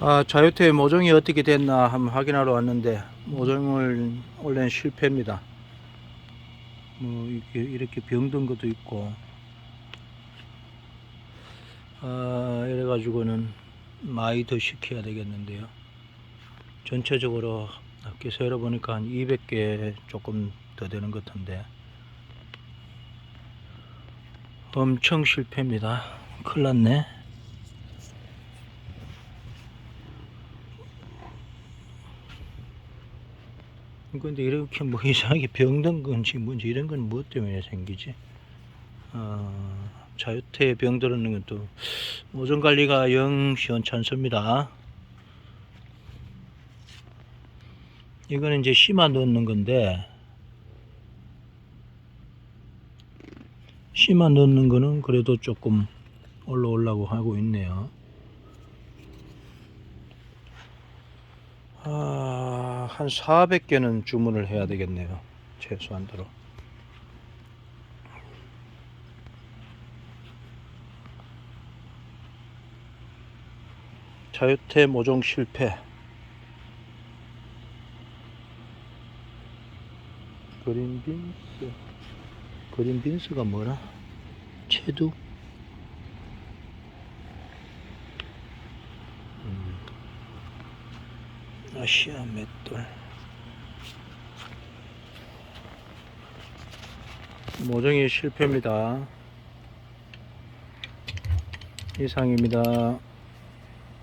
아, 자유태 모종이 어떻게 됐나 한번 확인하러 왔는데 모종을 원래는 실패입니다. 뭐 이렇게 이렇게 병든 것도 있고 아, 이래 가지고는 많이 더 시켜야 되겠는데요. 전체적으로 이렇게 세어 보니까 한 200개 조금 더 되는 것 같은데 엄청 실패입니다. 큰일 났네. 근데 이렇게 뭐 이상하게 병든 건지 뭔지 이런 건 무엇 때문에 생기지? 어, 자유태 병들었는 것도 오전 관리가 영 시원찮습니다. 이거는 이제 심화 넣는 건데 심화 넣는 거는 그래도 조금 올라오려고 하고 있네요. 아, 한 400개는 주문을 해야 되겠네요. 최소한대로. 자유태 모종 실패. 그린빈스. 그린빈스가 뭐라? 채두? 아시아 맷돌. 모종이 실패입니다. 이상입니다.